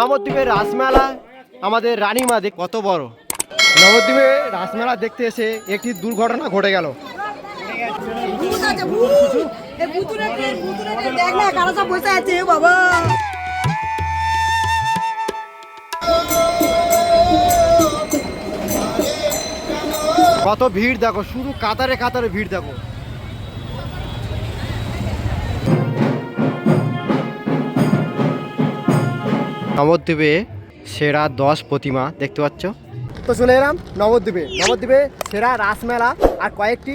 নবদ্বীপের রাসমেলা আমাদের রানীমা দেখ কত বড়? নবদ্বীপে রাসমেলা দেখতে এসে একটি দুর্ঘটনা ঘটে গেল। কত ভিড় দেখো, শুধু কাতারে কাতারে ভিড় দেখো। নবদ্বীপে সেরা দশ প্রতিমা, দেখতে পাচ্ছ? তো চলে এলাম, নবদ্বীপে। নবদ্বীপে সেরা রাসমেলা আর কয়েকটি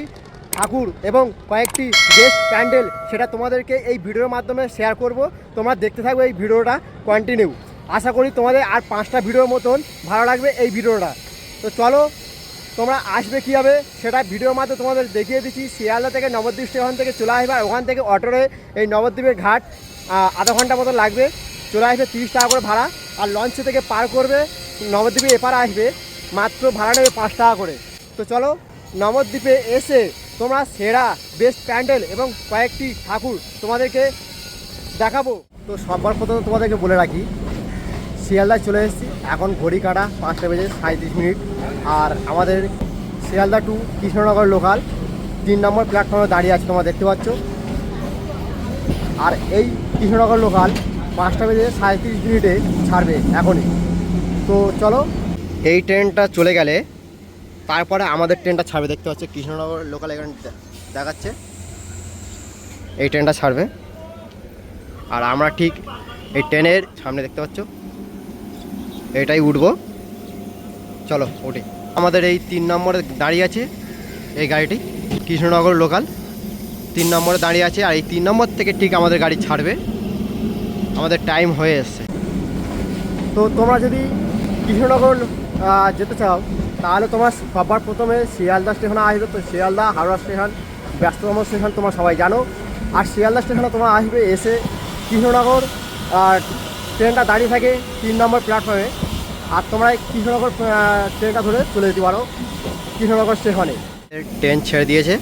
ঠাকুর এবং কয়েকটি বেস্ট প্যান্ডেল সেটা তোমাদেরকে এই ভিডিওর মাধ্যমে শেয়ার করব। তোমরা দেখতে থাকবে এই ভিডিওটা কন্টিনিউ আশা করি তোমাদের আর পাঁচটা ভিডিওর মতন ভালো লাগবে এই ভিডিওটা। তো চলো, তোমরা আসবে কীভাবে সেটা ভিডিওর মাধ্যমে তোমাদের দেখিয়ে দিচ্ছি। শিয়ালদা থেকে নবদ্বীপ স্টেশন থেকে চলে আসবে আর ওখান থেকে অটোরে এই নবদ্বীপের ঘাট আধা ঘণ্টা মতো লাগবে। চলে আসবে তিরিশ টাকা করে ভাড়া আর লঞ্চে থেকে পার করবে, নবদ্বীপে এপার আসবে, মাত্র ভাড়া নেবে পাঁচ টাকা করে। তো চলো, নবদ্বীপে এসে তোমরা সেরা বেস্ট প্যান্ডেল এবং কয়েকটি ঠাকুর তোমাদেরকে দেখাবো। তো সবার প্রথমে তোমাদেরকে বলে রাখি, শিয়ালদায় চলে এসেছি। এখন ঘড়ি কাটা পাঁচটা বেজে সাঁত্রিশ মিনিট। আর আমাদের শিয়ালদা টু কৃষ্ণনগর লোকাল তিন নম্বর প্ল্যাটফর্মে দাঁড়িয়ে আছে, তোমরা দেখতে পাচ্ছ। আর এই কৃষ্ণনগর লোকাল পাঁচটা বেজে সাঁত্রিশ মিনিটে ছাড়বে এখনই। তো চলো। এই ট্রেনটা চলে গেলে তারপরে আমাদের ট্রেনটা ছাড়বে। দেখতে পাচ্ছ কৃষ্ণনগর লোকাল এখানে দেখাচ্ছে। এই ট্রেনটা ছাড়বে। আর আমরা ঠিক এই ট্রেনের সামনে দেখতে পাচ্ছ। এটাই উঠবো। চলো, উঠি। আমাদের এই তিন নম্বরে দাঁড়িয়ে আছে এই গাড়িটি, কৃষ্ণনগর লোকাল তিন নম্বরে দাঁড়িয়ে আছে আর এই তিন নম্বর থেকে ঠিক আমাদের গাড়ি ছাড়বে। আমাদের টাইম হয়ে এসছে। তো তোমরা যদি কৃষ্ণনগর যেতে চাও তাহলে তোমার সবার প্রথমে শিয়ালদা স্টেশনে আসবে। তো শিয়ালদা হাওড়া স্টেশন ব্যস্ততম স্টেশন তোমরা সবাই জানো। আর শিয়ালদা স্টেশনে তোমার আসবে এসে কৃষ্ণনগর আর ট্রেনটা দাঁড়িয়ে থাকে তিন নম্বর প্ল্যাটফর্মে আর তোমরা কৃষ্ণনগর ট্রেনটা ধরে চলে যেতে পারো কৃষ্ণনগর স্টেশনে। ট্রেন ছেড়ে দিয়েছে।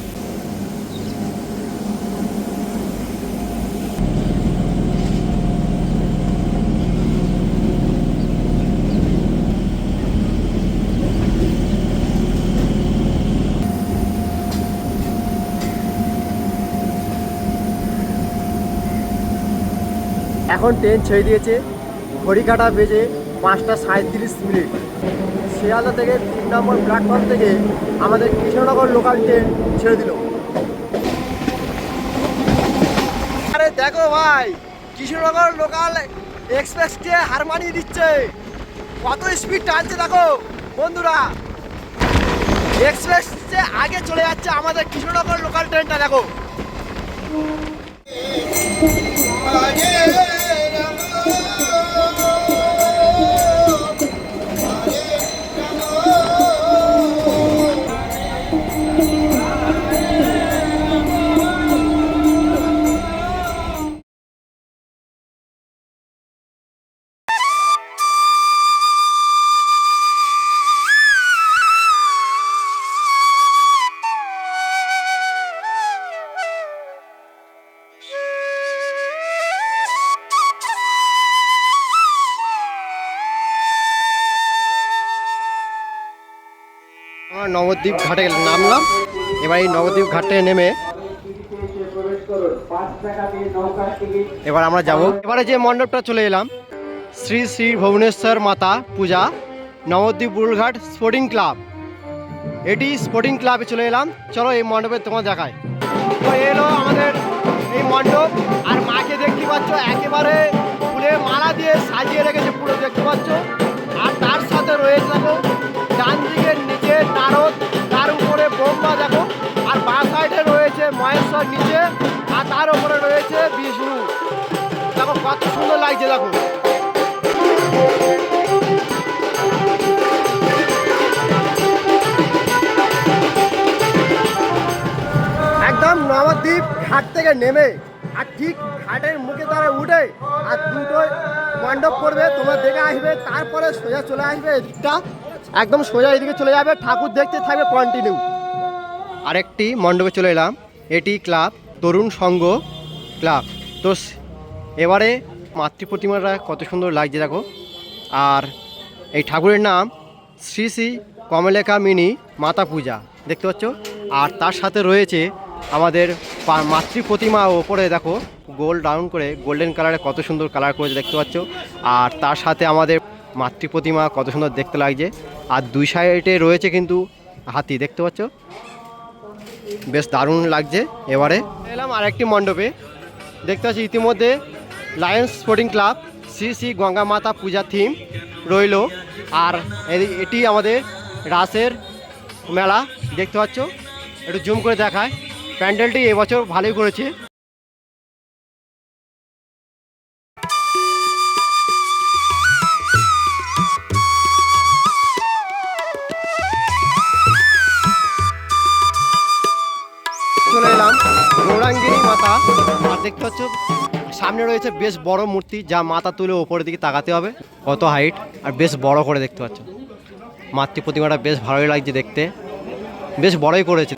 এখন ট্রেন ছেড়ে দিয়েছে। ঘড়ি কাটা বেজে পাঁচটা সাঁত্রিশ মিনিট। শিয়ালদা থেকে তিন নম্বর প্ল্যাটফর্ম থেকে আমাদের কৃষ্ণনগর লোকাল ট্রেন ছেড়ে দিল। আরে দেখো ভাই, কৃষ্ণনগর লোকাল এক্সপ্রেসকে হার মানিয়ে দিচ্ছে কত স্পিড টানছে দেখো, বন্ধুরা। এক্সপ্রেস যে আগে চলে যাচ্ছে আমাদের কৃষ্ণনগর লোকাল ট্রেনটা দেখো। নবদ্বীপ ঘাটে নামলাম। এবার এই নবদ্বীপ ঘাটে নেমে এবার আমরা যাব। এবারে যে মণ্ডপটা চলে এলাম, শ্রী শ্রী ভুবনেশ্বর মাতা পূজা, নবদ্বীপ বুলঘাট স্পোর্টিং ক্লাব এটি স্পোর্টিং ক্লাবে চলে এলাম। চলো এই মণ্ডপে তোমার দেখায় তো এলো আমাদের এই মণ্ডপ, আর মাকে দেখতে পাচ্ছ, একেবারে ফুলে মালা দিয়ে সাজিয়ে রেখেছে পুরো, দেখতে পাচ্ছ? আর তার সাথে রয়েছে ডান দিকের মহেশ্বর নিচে আর তার উপরে রয়েছে বিষ্ণু। দেখো কত সুন্দর লাগছে, দেখো। একদম নবদ্বীপ ঘাট থেকে নেমে আর ঠিক ঘাটের মুখে তারা উঠে আর দুটো মণ্ডপ করবে, তোমরা দেখে আসবে, তারপরে সোজা চলে আসবে এদিকটা। একদম সোজা এদিকে চলে যাবে, ঠাকুর দেখতে থাকবে কন্টিনিউ আরেকটি মণ্ডপে চলে এলাম। এটি ক্লাব, তরুণ সংঘ ক্লাব। তো এবারে মাতৃ প্রতিমাটা কত সুন্দর লাগছে দেখো। আর এই ঠাকুরের নাম শ্রী শ্রী কমলেকা মিনি মাতা পূজা, দেখতে পাচ্ছ? আর তার সাথে রয়েছে আমাদের মাতৃ প্রতিমা ওপরে দেখো, গোল ডাউন করে গোল্ডেন কালারে কত সুন্দর কালার করেছে, দেখতে পাচ্ছ? আর তার সাথে আমাদের মাতৃ প্রতিমা কত সুন্দর দেখতে লাগছে। আর দুই সাইডে রয়েছে কিন্তু হাতি, দেখতে পাচ্ছ? বেশ দারুণ লাগছে এবারে। এলাম আরেকটি মণ্ডপে। দেখতে পাচ্ছি ইতিমধ্যে lions sporting club Shri Shri Ganga মাতা পূজা থিম রইল। আর এটি আমাদের রাসের মেলা। দেখতে পাচ্ছ? একটু জুম করে দেখায়। প্যান্ডেলটি এবছর ভালোই করেছে। চলে এলাম। গৌরাঙ্গিনী মাতা। আর দেখতে পাচ্ছ, সামনে রয়েছে বেশ বড় মূর্তি, যা মাথা তুলে ওপরের দিকে তাকাতে হবে, কত হাইট আর বেশ বড় করে দেখতে পাচ্ছ। মাতৃ প্রতিমাটা বেশ ভালোই লাগছে দেখতে। বেশ বড়ই করেছে।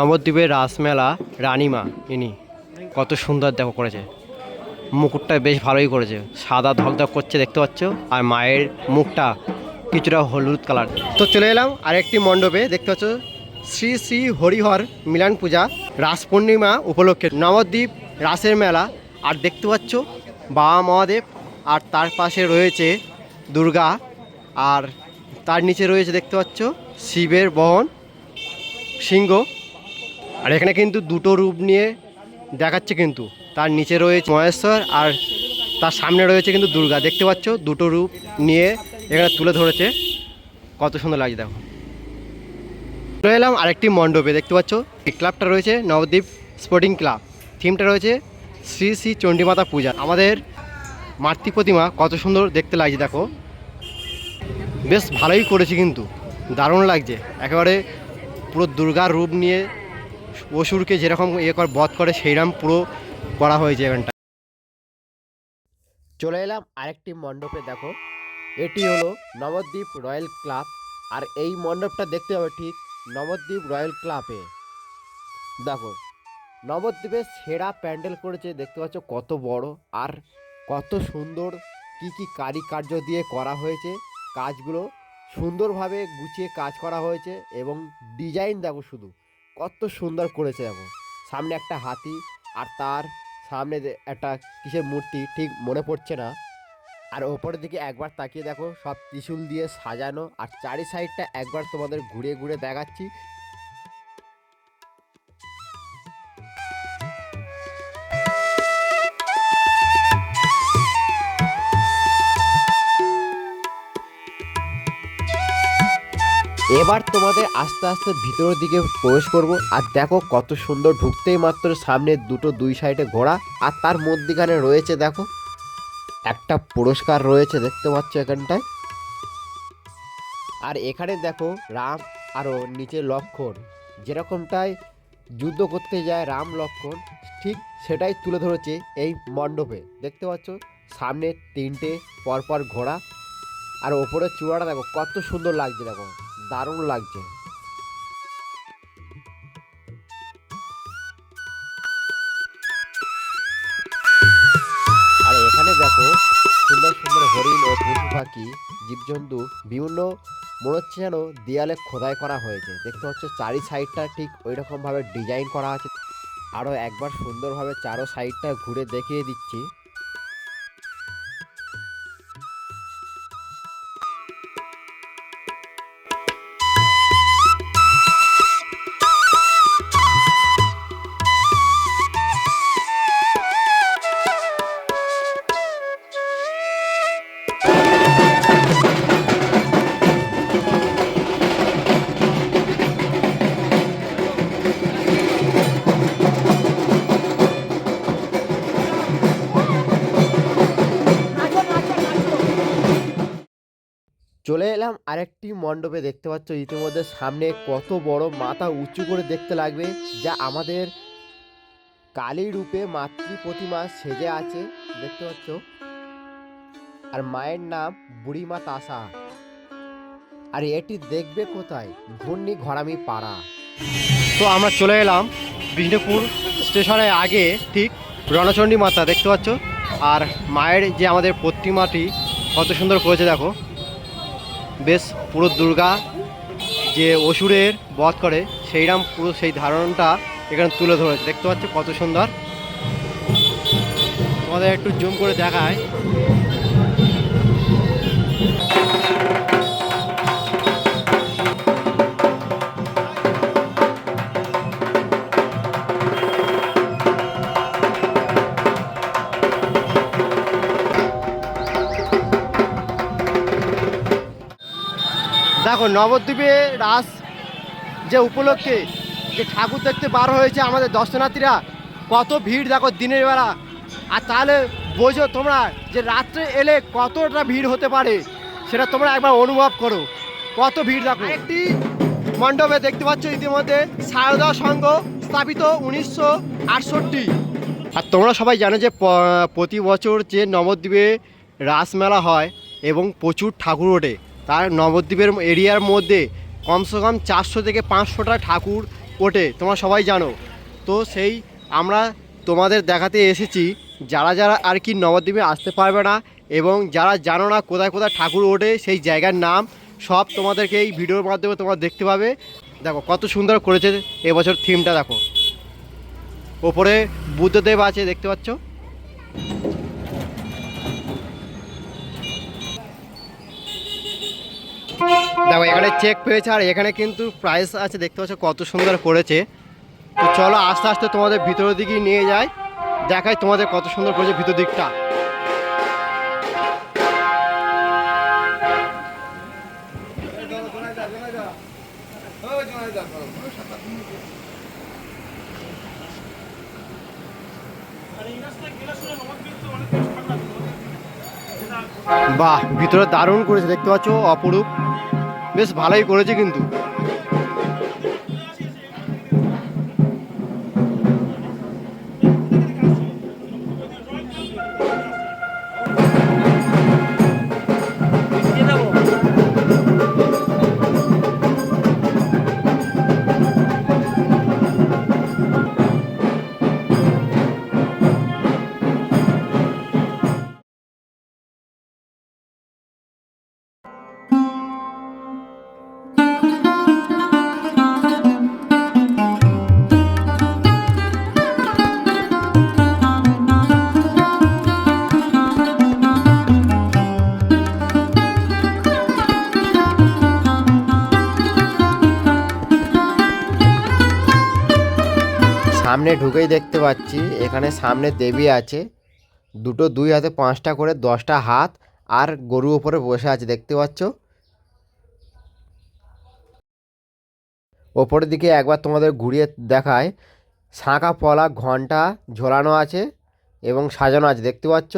নবদ্বীপের রাসমেলা রানীমা, ইনি কত সুন্দর দেখো করেছে। মুকুটটা বেশ ভালোই করেছে। সাদা ধকধক করছে দেখতে পাচ্ছ, আর মায়ের মুখটা কিছুটা হলুদ কালার। তো চলে এলাম আরেকটি মণ্ডপে, দেখতে পাচ্ছ, শ্রী শ্রী হরিহর মিলান পূজা রাস পূর্ণিমা উপলক্ষে। নবদ্বীপ রাসের মেলা, আর দেখতে পাচ্ছ, বাবা মহাদেব, আর তার পাশে রয়েছে দুর্গা, আর তার নিচে রয়েছে দেখতে পাচ্ছ, শিবের বহন, সিংহ আর এখানে কিন্তু দুটো রূপ নিয়ে দেখাচ্ছে কিন্তু। তার নিচে রয়েছে মহেশ্বর আর তার সামনে রয়েছে কিন্তু দুর্গা। দেখতে পাচ্ছ, দুটো রূপ নিয়ে এখানে তুলে ধরেছে। কত সুন্দর লাগছে দেখো। চলে এলাম আরেকটি মণ্ডপে। দেখতে পাচ্ছ, এই ক্লাবটা রয়েছে নবদ্বীপ স্পোর্টিং ক্লাব। থিমটা রয়েছে শ্রী শ্রী চণ্ডীমাতা পূজা। আমাদের মাতৃ প্রতিমা কত সুন্দর দেখতে লাগছে দেখো। বেশ ভালোই করেছি কিন্তু। দারুণ লাগছে। একেবারে পুরো দুর্গার রূপ নিয়ে অসুরকে যেরকম ইয়ে কর, বধ করে সেইরকম পুরো করা হয়েছে এখানটা চলে এলাম আরেকটি মণ্ডপে, দেখো। এটি হলো নবদ্বীপ রয়্যাল ক্লাব, আর এই মণ্ডপটা দেখতে হবে ঠিক নবদ্বীপ রয়্যাল ক্লাবে। দেখো নবদ্বীপের সেরা প্যান্ডেল করেছে, দেখতে পাচ্ছ কত বড়, আর কত সুন্দর কি কি কারিকার্য দিয়ে করা হয়েছে। কাজগুলো সুন্দরভাবে গুছিয়ে কাজ করা হয়েছে, এবং ডিজাইন দেখো শুধু। কত সুন্দর করেছে দেখো। সামনে একটা হাতি আর তার সামনে একটা কিসের মূর্তি ঠিক মনে পড়ছে না। আর ওপরের দিকে একবার তাকিয়ে দেখো সব ত্রিশুল দিয়ে সাজানো আর চারি সাইডটা একবার তোমাদের ঘুরে ঘুরে দেখাচ্ছি। এবার তোমাদের আস্তে আস্তে ভিতরের দিকে প্রবেশ করব। আর দেখো কত সুন্দর ঢুকতেই মাত্র সামনে দুটো দুই সাইডে ঘোড়া, আর তার মধ্যিখানে রয়েছে দেখো, একটা পুরস্কার রয়েছে দেখতে পাচ্ছ এখানটায়। আর এখানে দেখো রাম আরও নিচে লক্ষণ যেরকমটায় যুদ্ধ করতে যায় রাম লক্ষণ, ঠিক সেটাই তুলে ধরেছে এই মণ্ডপে। দেখতে পাচ্ছ, সামনে তিনটে পরপর ঘোড়া, আর ওপরে চূড়াটা দেখো কত সুন্দর লাগছে দেখো। দারুণ লাগছে। আর এখানে দেখো সুন্দর সুন্দর হরিণ ও পশু পাখি, জীবজন্তু বিভিন্ন মনে হচ্ছে যেন দেয়ালে খোদাই করা হয়েছে। দেখতে হচ্ছে চারি সাইডটা ঠিক ওই রকমভাবে ডিজাইন করা আছে। আরও একবার সুন্দরভাবে চারো সাইডটা ঘুরে দেখিয়ে দিচ্ছি। আরেকটি মণ্ডপে দেখতে পাচ্ছ, ইতিমধ্যে সামনে কত বড় মাথা উঁচু করে দেখতে লাগবে, যা আমাদের কালী রূপে মাতৃ প্রতিমা সেজে আছে, দেখতে পাচ্ছ। আর মায়ের নাম বুড়িমা তাসা। আর এটি দেখবে কোথায়? ঘূর্ণি ঘরামি পাড়া। তো আমরা চলে এলাম বিষ্ণুপুর স্টেশনের আগে, ঠিক রণচণ্ডী মাতা, দেখতে পাচ্ছ। আর মায়ের যে আমাদের প্রতিমাটি, কত সুন্দর করেছে, দেখো। বেশ পুরো দুর্গা যে অসুরের বধ করে, সেইরাম পুরো সেই ধারণটা এখানে তুলে ধরেছে। দেখতে পাচ্ছ কত সুন্দর? তোমাদের একটু জুম করে দেখায়। দেখো নবদ্বীপে রাস যে উপলক্ষে যে ঠাকুর দেখতে বার হয়েছে আমাদের দর্শনার্থীরা কত ভিড় দেখো দিনের বেলা। আর তাহলে বোঝো তোমরা যে রাত্রে এলে কতটা ভিড় হতে পারে সেটা তোমরা একবার অনুভব করো। কত ভিড় দেখো। একটি মণ্ডপে দেখতে পাচ্ছ ইতিমধ্যে সারদা সংঘ স্থাপিত উনিশশো আটষট্টি। আর তোমরা সবাই জানো যে প্রতি বছর যে নবদ্বীপে রাসমেলা হয় এবং প্রচুর ঠাকুর ওঠে। তার নবদ্বীপের এরিয়ার মধ্যে কমসে কম চারশো থেকে পাঁচশোটা ঠাকুর ওঠে, তোমরা সবাই জানো। তো সেই আমরা তোমাদের দেখাতে এসেছি, যারা যারা আর কি নবদ্বীপে আসতে পারবে না এবং যারা জানো না কোথায় কোথায় ঠাকুর ওঠে, সেই জায়গার নাম সব তোমাদেরকে এই ভিডিওর মাধ্যমে তোমরা দেখতে পাবে। দেখো কত সুন্দর করেছে এবছর থিমটা দেখো। ওপরে বুদ্ধদেব আছে, দেখতে পাচ্ছ? দেখো, এখানে চেক পেয়েছে, আর এখানে কিন্তু প্রাইস আছে, দেখতে পাচ্ছ কত সুন্দর করেছে। তো চলো আস্তে আস্তে তোমাদের ভিতরের দিকেই নিয়ে যায় দেখাই তোমাদের কত সুন্দর করেছে ভিতর দিকটা। বাহ ভিতরে দারুণ করেছে দেখতে পাচ্ছ? অপরূপ। বেশ ভালোই করেছে কিন্তু। সামনে ঢুকেই দেখতে পাচ্ছি, এখানে সামনে দেবী আছে। দুটো দুই হাতে পাঁচটা করে, দশটা হাত, আর গরু ওপরে বসে আছে, দেখতে পাচ্ছ? ওপরের দিকে একবার তোমাদের ঘুরিয়ে দেখায়, শাঁখা, পলা, ঘণ্টা ঝোলানো আছে এবং সাজানো আছে, দেখতে পাচ্ছ?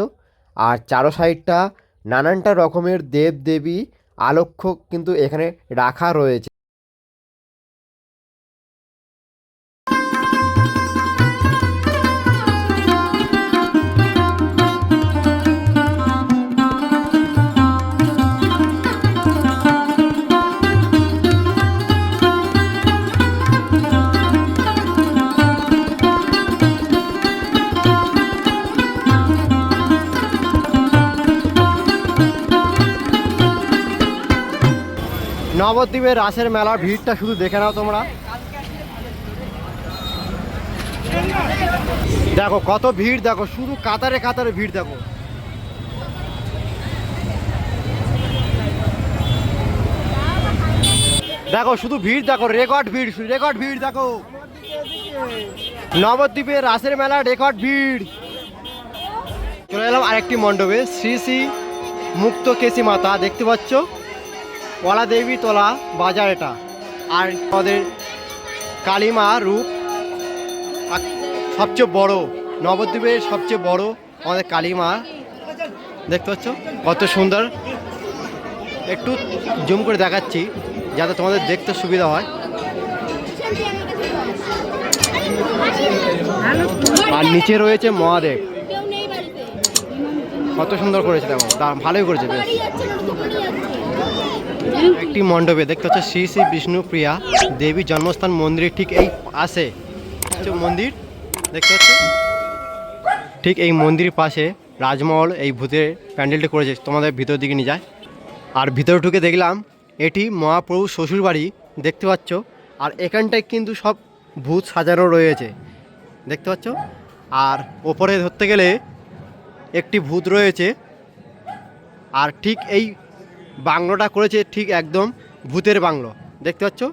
আর চারো সাইডটা নানানটা রকমের দেব দেবী আলক্ষ্য কিন্তু এখানে রাখা রয়েছে। নবদ্বীপের রাসের মেলার ভিড়টা শুধু দেখে নাও তোমরা। দেখো কত ভিড়, দেখো শুধু কাতারে কাতারে ভিড়, দেখো। দেখো শুধু ভিড়, দেখো রেকর্ড ভিড় রেকর্ড ভিড়, দেখো। নবদ্বীপে রাসের মেলা রেকর্ড ভিড়। চলে এলাম আরেকটি মণ্ডপে, শ্রী শ্রী মুক্ত কেসি মাতা, দেখতে পাচ্ছ? দেবী তোলা বাজার এটা। আর আমাদের কালীমা রূপ সবচেয়ে বড়, নবদ্বীপের সবচেয়ে বড় আমাদের কালীমা। দেখতে পাচ্ছ? কত সুন্দর। একটু জুম করে দেখাচ্ছি, যাতে তোমাদের দেখতে সুবিধা হয়। আর নিচে রয়েছে মহাদেব। কত সুন্দর করেছে দেখো ভালোই করেছে, বেশ। একটি মণ্ডপে দেখতে হচ্ছে শ্রী শ্রী বিষ্ণুপ্রিয়া দেবী জন্মস্থান মন্দিরের ঠিক এই পাশে। মন্দির, দেখতে হচ্ছে। ঠিক এই মন্দিরের পাশে রাজমহল এই ভূতের প্যান্ডেলটি করেছে। তোমাদের ভিতর দিকে নিয়ে যায়। আর ভিতরে ঢুকে দেখলাম, এটি মহাপ্রভু শ্বশুরবাড়ি দেখতে পাচ্ছ। আর এখানটায় কিন্তু সব ভূত সাজানো রয়েছে, দেখতে পাচ্ছ। আর ওপরে ধরতে গেলে একটি ভূত রয়েছে। আর ঠিক এই বাংলোটা করেছে ঠিক একদম ভূতের বাংলো। দেখতে পাচ্ছ?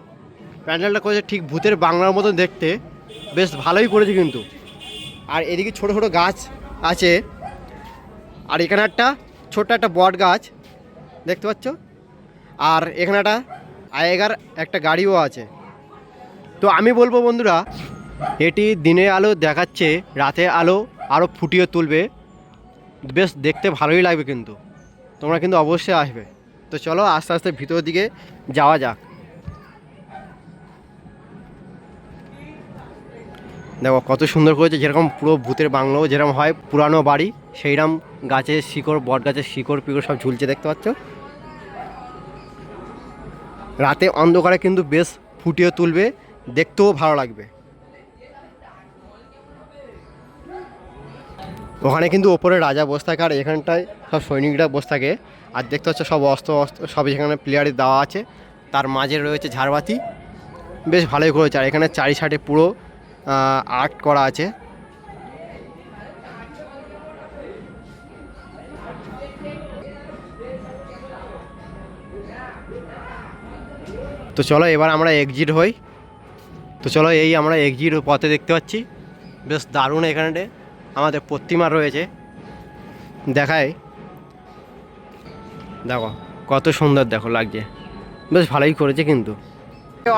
প্যান্ডেলটা করেছে ঠিক ভূতের বাংলার মতন দেখতে। বেশ ভালোই করেছে কিন্তু। আর এদিকে ছোট ছোট গাছ আছে। আর এখানে একটা ছোট্ট একটা বট গাছ। দেখতে পাচ্ছ? আর এখানে একটা আয়েগার একটা গাড়িও আছে। তো আমি বলব বন্ধুরা, এটি দিনের আলো দেখাচ্ছে রাতে আলো আরও ফুটিয়ে তুলবে। বেশ দেখতে ভালোই লাগবে কিন্তু। তোমরা কিন্তু অবশ্যই আসবে। তো চলো আস্তে আস্তে ভিতরের দিকে যাওয়া যাক। দেখো কত সুন্দর করেছে, যেরকম পুরো ভূতের বাংলো যেরকম হয়, পুরানো বাড়ি, সেইরকম গাছের শিকড়, বট গাছের শিকড়, পিকড় সব ঝুলছে, দেখতে পাচ্ছ? রাতে অন্ধকারে কিন্তু বেশ ফুটিয়ে তুলবে, দেখতেও ভালো লাগবে। ওখানে কিন্তু ওপরে রাজা বসে থাকে আর এখানটায় সব সৈনিকরা বসে থাকে। আর দেখতে হচ্ছে সব অস্ত্র অস্ত্র সব এখানে প্লেয়ারে দেওয়া আছে। তার মাঝে রয়েছে ঝাড়বাতি। বেশ ভালোই করেছে আর এখানে চারি সাইডে পুরো আর্ট করা আছে। তো চলো এবার আমরা এক্সিট হই। তো চলো এই আমরা এক্সিট পথে দেখতে পাচ্ছি। বেশ দারুণ এখানে আমাদের প্রতিমা রয়েছে। দেখায়। দেখো, কত সুন্দর দেখো লাগছে। বেশ ভালোই করেছে কিন্তু।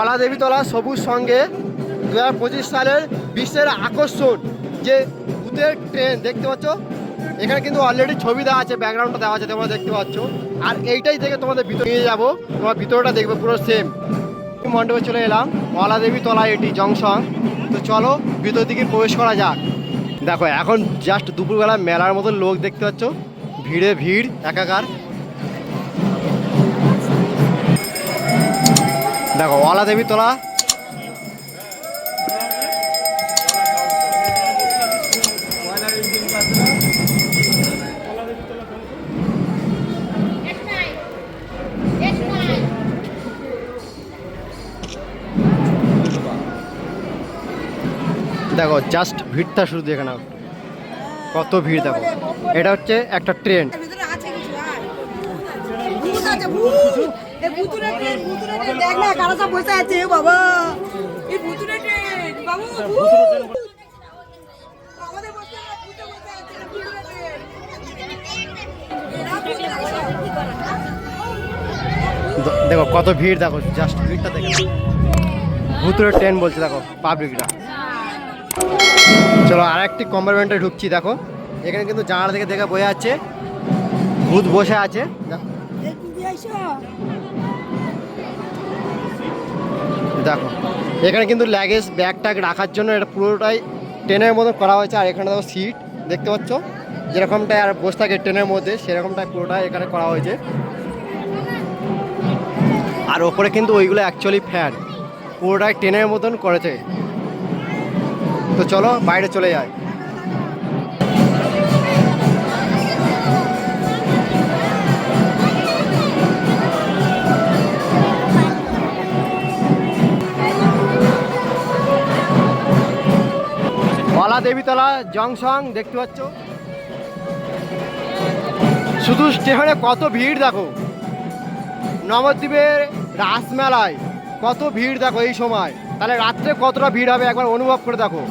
অলা দেবীতলা সবুজ সঙ্গে দু হাজার পঁচিশ সালের বিশ্বের আকর্ষণ, যে ভূতের ট্রেন, দেখতে পাচ্ছ? এখানে কিন্তু অলরেডি ছবি দেওয়া আছে ব্যাকগ্রাউন্ডটা দেওয়া আছে, তোমরা দেখতে পাচ্ছ। আর এইটাই থেকে তোমাদের ভিতরে নিয়ে যাব, তোমার ভিতরটা দেখবে পুরো সেম মণ্ডপে চলে এলাম, অলা দেবী তলা এটি জংশন তো চলো, ভিতর দিকে প্রবেশ করা যাক। দেখো, এখন জাস্ট দুপুরবেলা মেলার মতো লোক দেখতে পাচ্ছ। ভিড়ে ভিড়, একাকার। দেখো অলা দেবী তোলা। দেখো জাস্ট ভিড়টা শুরু দেখে নাও। কত ভিড়, দেখো। এটা হচ্ছে একটা ট্রেন। আছে আছে দেখ না কারা সব বসে আছে বাবা এই ভূতুরে ট্রেন বাবু আমাদের বসে না, ভূতে বসে আছে, ভূতুরে ট্রেন। এরা ভূত আছে। দেখো কত ভিড় দেখো জাস্ট ভিড়টা দেখে। ভুতুরে ট্রেন বলছে দেখো পাবলিকরা চলো আর একটি কম্পার্টমেন্টে ঢুকছি দেখো এখানে কিন্তু জানালা থেকে দেখে বোঝা যাচ্ছে ভূত বসে আছে দেখো দেখো, এখানে কিন্তু লাগেজ ব্যাগ ট্যাগ রাখার জন্য এটা পুরোটাই ট্রেনের মতন করা হয়েছে। আর এখানে দেখো সিট দেখতে পাচ্ছ? যেরকমটাই আর বসে থাকে ট্রেনের মধ্যে, সেরকমটাই পুরোটাই এখানে করা হয়েছে। আর ওপরে কিন্তু ওইগুলো অ্যাকচুয়ালি ফ্যান পুরোটাই ট্রেনের মতন করেছে। তো চলো বাইরে চলে যাই। কলা দেবীতলা জংশন দেখতে পাচ্ছ? শুধু স্টেশনে কত ভিড় দেখো। নবদ্বীপের রাসমেলায় কত ভিড় দেখো এই সময়। তাহলে রাত্রে কতটা ভিড় হবে একবার অনুভব করে দেখো।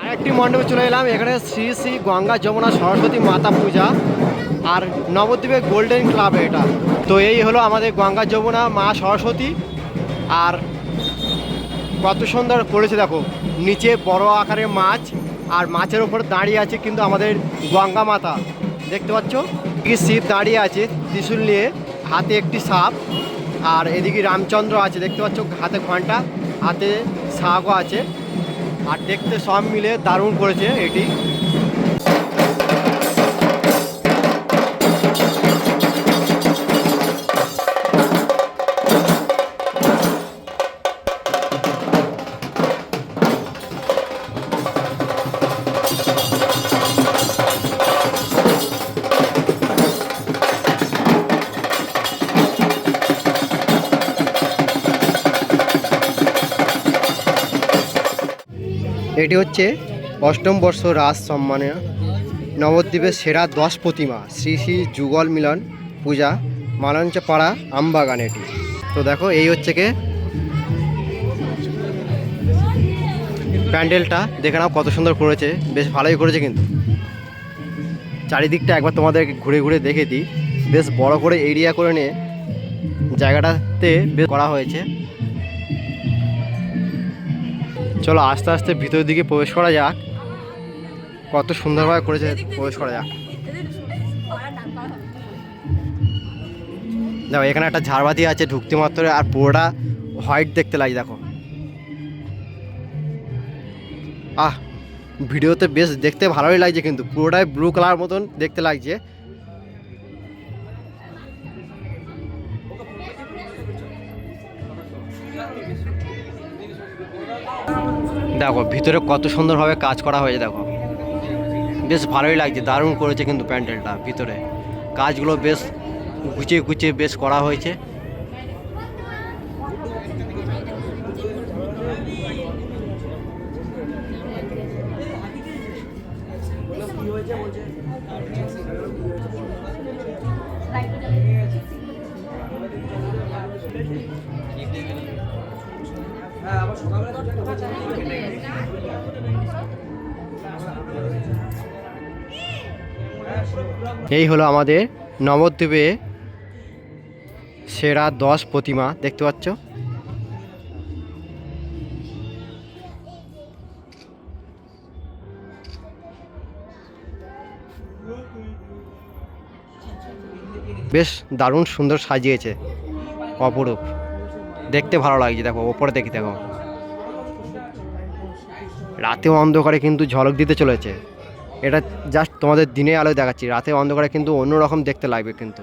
আরেকটি মণ্ডপে চলে এলাম, এখানে শ্রী শ্রী গঙ্গা যমুনা সরস্বতী মাতা পূজা আর নবদ্বীপের গোল্ডেন ক্লাব এটা। তো এই হলো আমাদের গঙ্গা যমুনা মা সরস্বতী। আর কত সুন্দর করেছে দেখো। নিচে বড় আকারে মাছ, আর মাছের ওপর দাঁড়িয়ে আছে কিন্তু আমাদের গঙ্গা মাতা। দেখতে পাচ্ছ? কি শিব দাঁড়িয়ে আছে ত্রিশুল নিয়ে, হাতে একটি সাপ, আর এদিকে রামচন্দ্র আছে। দেখতে পাচ্ছ? হাতে ঘণ্টা, হাতে শাকও আছে। আর দেখতে সব মিলে দারুণ করেছে এটি। এটি হচ্ছে অষ্টম বর্ষ রাজ সম্মানে নবদ্বীপের সেরা দশ প্রতিমা, শ্রী শ্রী যুগল মিলন পূজা, মালঞ্চপাড়া আমবাগান এটি। তো দেখো, এই হচ্ছে কে? প্যান্ডেলটা, দেখে নাও কত সুন্দর করেছে, বেশ ভালোই করেছে কিন্তু। চারিদিকটা একবার তোমাদেরকে ঘুরে ঘুরে দেখে দিই। বেশ বড় করে এরিয়া করে নিয়ে জায়গাটাতে বেশ করা হয়েছে। চলো আস্তে আস্তে ভিতরের দিকে প্রবেশ করা যাক। কত সুন্দরভাবে করেছে প্রবেশ করা যাক। দেখো, এখানে একটা ঝাড়বাতি আছে ঢুকতে মাত্র, আর পুরোটা হোয়াইট দেখতে লাগে দেখো। আহ, ভিডিওতে বেশ দেখতে ভালোই লাগছে কিন্তু, পুরোটাই ব্লু কালার মতন দেখতে লাগছে। দেখো, ভিতরে কত সুন্দরভাবে কাজ করা হয়েছে, দেখো। বেশ ভালোই লাগছে, দারুণ করেছে কিন্তু প্যান্ডেলটা ভিতরে। কাজগুলো বেশ গুছিয়ে গুছিয়ে বেশ করা হয়েছে। এই হলো আমাদের নবদ্বীপে সেরা দশ প্রতিমা, দেখতে পাচ্ছ? বেশ দারুণ সুন্দর সাজিয়েছে, অপরূপ। দেখতে ভালো লাগছে, দেখো, ওপরে দেখি, দেখো। রাতেও অন্ধকারে কিন্তু ঝলক দিতে চলেছে। এটা জাস্ট তোমাদের দিনে আলোয় দেখাচ্ছি। রাতে অন্ধকারে কিন্তু অন্যরকম দেখতে লাগবে কিন্তু।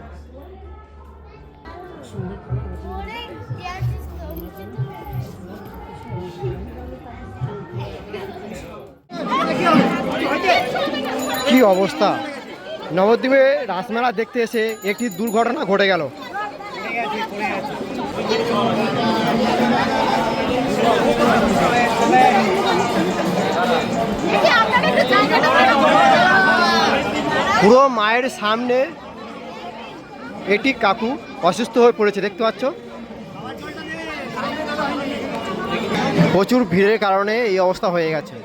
কি অবস্থা? নবদ্বীপে রাসমেলা দেখতে এসে একটি দুর্ঘটনা ঘটে গেল। পুরো মায়ের সামনে এটি কাকু অসুস্থ হয়ে পড়েছে, দেখতে পাচ্ছ? প্রচুর ভিড়ের কারণে এই অবস্থা হয়ে গেছে।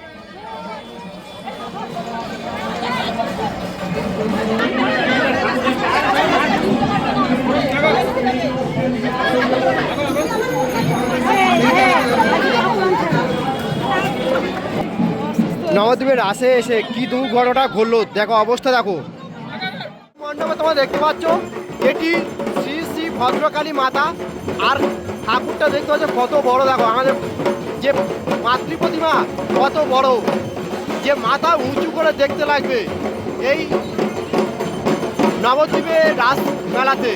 নবদ্বীপের রাসে এসে কি দুর্ঘটনা ঘটলো? দেখো, অবস্থা দেখো। মণ্ডপে তোমরা দেখতে পাচ্ছ, এটি শ্রী শ্রী ভদ্রকালী মাতা আর ঠাকুরটা দেখতে পাচ্ছ, কত বড়। দেখো, আমাদের যে মাতৃ প্রতিমা, কত বড়। যে মাথা উঁচু করে দেখতে লাগবে এই নবদ্বীপের রাস মেলাতে।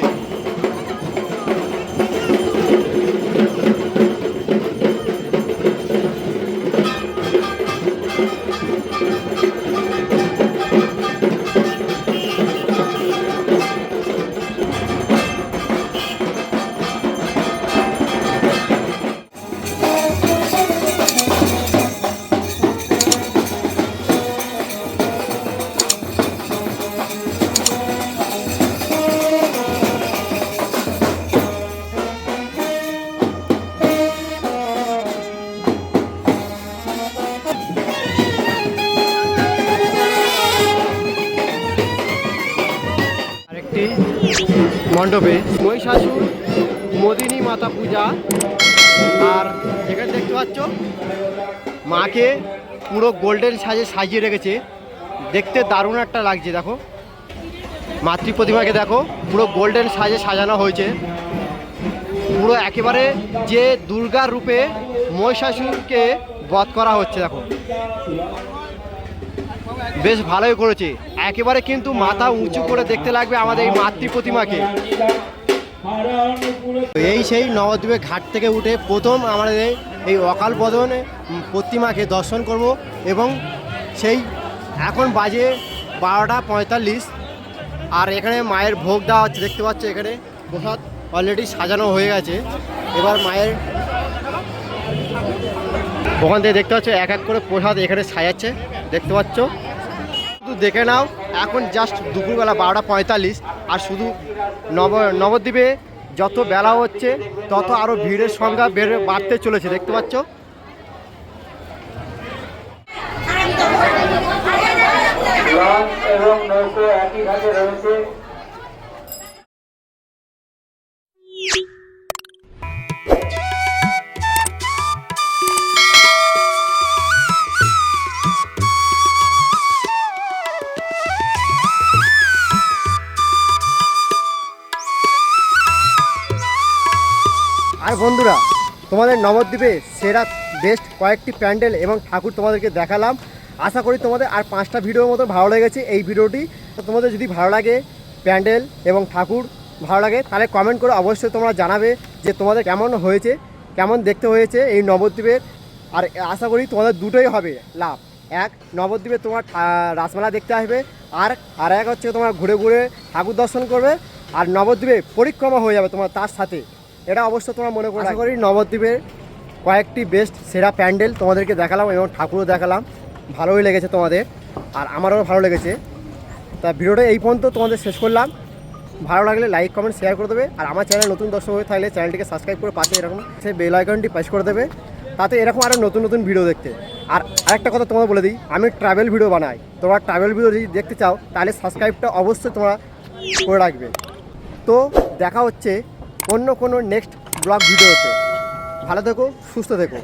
গোল্ডেন সাজে সাজিয়ে রেখেছে। দেখতে দারুণ একটা লাগছে, দেখো। মাতৃ প্রতিমাকে দেখো, পুরো গোল্ডেন সাজে সাজানো হয়েছে। পুরো একেবারে যে দুর্গার রূপে মহিষাসুরকে বধ করা হচ্ছে, দেখো। বেশ ভালোই করেছে। একেবারে কিন্তু মাথা উঁচু করে দেখতে লাগবে আমাদের এই মাতৃ প্রতিমাকে এই সেই নবদ্বীপের ঘাট থেকে উঠে প্রথম আমাদের এই অকাল বদনে প্রতিমাকে দর্শন করব এবং সেই এখন বাজে বারোটা পঁয়তাল্লিশ। আর এখানে মায়ের ভোগ দেওয়া হচ্ছে, দেখতে পাচ্ছ এখানে প্রসাদ অলরেডি সাজানো হয়ে গেছে। এবার মায়ের ওখান থেকে দেখতে পাচ্ছ এক এক করে প্রসাদ এখানে সাজাচ্ছে, দেখতে পাচ্ছ। দেখে নাও। এখন জাস্ট দুপুরবেলা বারোটা পঁয়তাল্লিশ, আর শুধু নব, নবদ্বীপে যত বেলা হচ্ছে, তত আরও ভিড়ের সংখ্যা বেড়ে বাড়তে চলেছে। দেখতে পাচ্ছ? এবং রয়েছে তোমাদের নবদ্বীপে সেরা বেস্ট কয়েকটি প্যান্ডেল এবং ঠাকুর তোমাদেরকে দেখালাম। আশা করি তোমাদের আর পাঁচটা ভিডিওর মতো ভালো লেগেছে এই ভিডিওটি। তোমাদের যদি ভালো লাগে প্যান্ডেল এবং ঠাকুর ভালো লাগে, তাহলে কমেন্ট করে অবশ্যই তোমরা জানাবে যে তোমাদের কেমন হয়েছে, কেমন দেখতে হয়েছে এই নবদ্বীপের। আর আশা করি তোমাদের দুটোই হবে লাভ। এক, নবদ্বীপে তোমার রাসমেলা দেখতে আসবে। আর আর এক হচ্ছে তোমার ঘুরে ঘুরে ঠাকুর দর্শন করবে। আর নবদ্বীপে পরিক্রমা হয়ে যাবে তোমার তার সাথে। এটা অবশ্য তোমরা মনে করে আশা করি নবদ্বীপের কয়েকটি বেস্ট সেরা প্যান্ডেল তোমাদেরকে দেখালাম এবং ঠাকুরও দেখালাম। ভালোই লেগেছে তোমাদের। আর আমারও ভালো লেগেছে। তা ভিডিওটা এই পর্যন্ত তোমাদের শেষ করলাম। ভালো লাগলে লাইক কমেন্ট শেয়ার করে দেবে। আর আমার চ্যানেল নতুন দর্শক হয়ে থাকলে চ্যানেলটিকে সাবস্ক্রাইব করে পাশে এরকম সে বেল আইকনটি প্রেস করে দেবে। তাতে এরকম আরও নতুন নতুন ভিডিও দেখতে। আর আরেকটা কথা তোমাদের বলে দিই আমি ট্রাভেল ভিডিও বানাই। তোমরা ট্রাভেল ভিডিও যদি দেখতে চাও তাহলে সাবস্ক্রাইবটা অবশ্যই তোমরা করে রাখবে। তো দেখা হচ্ছে অন্য কোনো নেক্সট ব্লগ ভিডিওতে। ভালো থেকো সুস্থ থেকো।